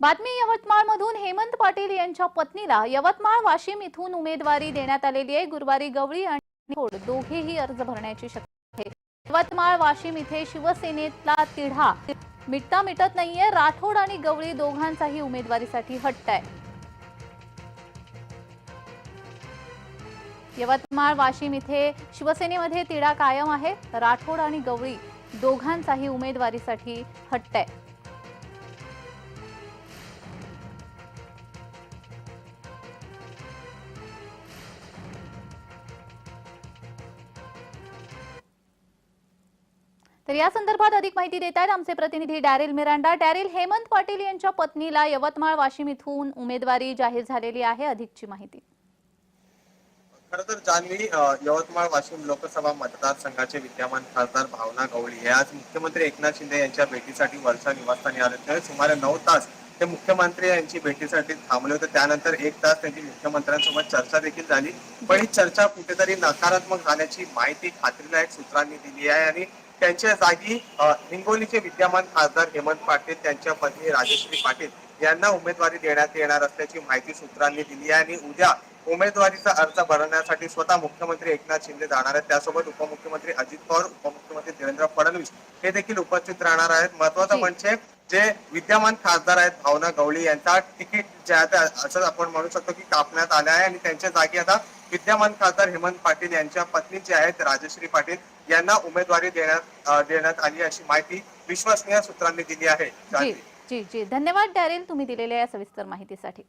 बातमी यवतमाळमधून हेमंत पाटील यांच्या पत्नीला यवतमाळ वाशिम इथून उमेदवारी देण्यात आलेली आहे. गुरुवारी गवळी आणि खोड दोघेही अर्ज भरण्याची शक्यता आहे. यवतमाळ वाशिम इथे शिवसेनेतला तिढा. मिटता मिटत नाहीये राठोड आणि गवळी दोघांचाही उमेदवारीसाठी हट्ट आहे. यवतमाळ वाशिम इथे शिवसेनेमध्ये तिढा कायम आहे. राठोड आणि गवळी दोघांचाही उमेदवारीसाठी हट्ट आहे. तर या संदर्भात अधिक माहिती देत आहेत आमचे प्रतिनिधी Darryl Miranda. Darryl Hemant Patil यांच्या पत्नीला यवतमाळ वाशिम इथून उमेदवारी जाहीर झालेली आहे अधिकची माहिती. खर तर जान्हवी यवतमाळ वाशिम लोकसभा मतदारसंघाचे विद्यमान खासदार भावना गवळी हे आज मुख्यमंत्री एकनाथ शिंदे यांच्या भेटीसाठी वर्षा निवासस्थानी आले. होते सुमारे नऊ तास ते मुख्यमंत्री यांची भेटीसाठी थांबले होते. त्यानंतर एक तास त्यांची मुख्यमंत्र्यांसोबत चर्चा देखील झाली. पण ही चर्चा कुठेतरी नकारात्मक झाल्याची माहिती खात्रीलायक सूत्रांनी दिली आहे आणि त्यांच्या जागी हिंगोलीचे विद्यमान खासदार हेमंत पाटील त्यांच्या पत्नी राजश्री पाटील यांना उमेदवारी देण्यात येणार असल्याची माहिती सूत्रांनी दिली आहे. आणि उद्या उमेदवारीचा अर्ज भरण्यासाठी स्वतः मुख्यमंत्री एकनाथ शिंदे जाणार आहेत. त्यासोबत उपमुख्यमंत्री अजित पवार उपमुख्यमंत्री देवेंद्र फडणवीस हे देखील उपस्थित राहणार आहेत. महत्वाचं. म्हणजे जे विद्यमान खासदार आहेत भावना गवळी यांचा तिकीट जे आहे असं आपण म्हणू शकतो की कापण्यात आलं आहे. आणि त्यांच्या जागी आता विद्यमान खासदार हेमंत पाटील यांच्या पत्नी जे आहेत राजश्री पाटील यांना उमेदवारी देण्यात देण्यात आली अशी माहिती विश्वसनीय सूत्रांनी दिली आहे. जी जी जी. धन्यवाद डॅरिल तुम्ही दिलेल्या या सविस्तर माहितीसाठी.